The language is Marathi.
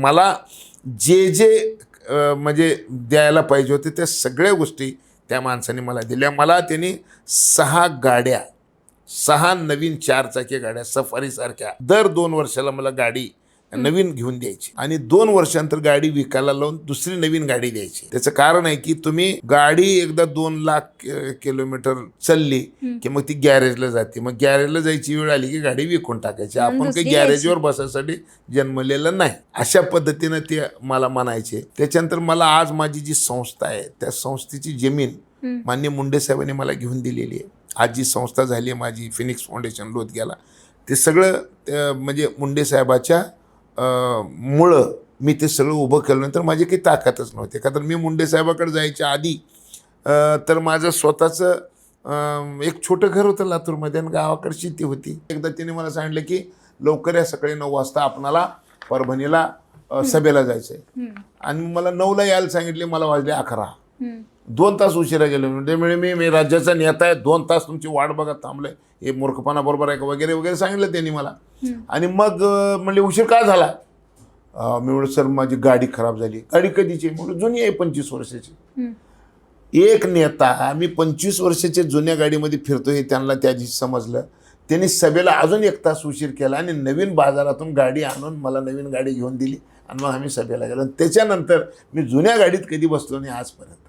मला जे जे म्हणजे द्यायला पाहिजे होते त्या सगळ्या गोष्टी त्या माणसाने मला दिल्या. मला त्यांनी सहा गाड्या सहा नवीन चारचाकी गाड्या सफारीसारख्या दर दोन वर्षाला मला गाडी नवीन घेऊन द्यायची. आणि दोन वर्षांतर गाडी विकायला लावून दुसरी नवीन गाडी द्यायची. त्याचं कारण आहे की तुम्ही गाडी एकदा दोन लाख किलोमीटर चालली की मग ती गॅरेजला जाते. मग गॅरेजला जायची वेळ आली की गाडी विकून टाकायची. आपण काही गॅरेजवर बसायसाठी जन्मलेलं नाही. अशा पद्धतीनं ते मला म्हणायचे. त्याच्यानंतर मला आज माझी जी संस्था आहे त्या संस्थेची जमीन. मान्य मुंडे साहेबांनी मला घेऊन दिलेली आहे. आज जी संस्था झाली आहे माझी फिनिक्स फाउंडेशन लोधग्याला ते सगळं म्हणजे मुंडे साहेबाच्या मुळं मी ते सगळं उभं केल्यानंतर माझी काही ताकदच नव्हती. तर मी मुंडे साहेबाकडे जायच्या आधी अं, तर माझं स्वतःचं एक छोटं घर होतं लातूरमध्ये आणि गावाकडे शेती होती. एकदा तिने मला सांगितलं की लवकर या सकाळी नऊ वाजता आपणाला परभणीला सभेला जायचं आहे आणि मला नऊला यायला सांगितले मला वाजले अकरा. दोन तास उशिरा गेलो. त्यामुळे मी मी राज्याचा नेता आहे. दोन तास तुमची वाट बघत थांबलोय. हे मूर्खपणा बरोबर आहे का? वगैरे वगैरे सांगितलं त्यांनी मला. आणि मग अं, म्हणले उशीर का झाला? मी म्हणलं सर माझी गाडी खराब झाली. गाडी कधीची म्हणलं जुनी आहे पंचवीस वर्षाची. एक नेता मी पंचवीस वर्षाच्या जुन्या गाडीमध्ये फिरतो हे त्यांना त्या दिवशी समजलं. त्यांनी सभेला अजून एक तास उशीर केला आणि नवीन बाजारातून गाडी आणून मला नवीन गाडी घेऊन दिली आणि मग आम्ही सभेला गेलो. आणि त्याच्यानंतर मी जुन्या गाडीत कधी बसलो नाही आजपर्यंत.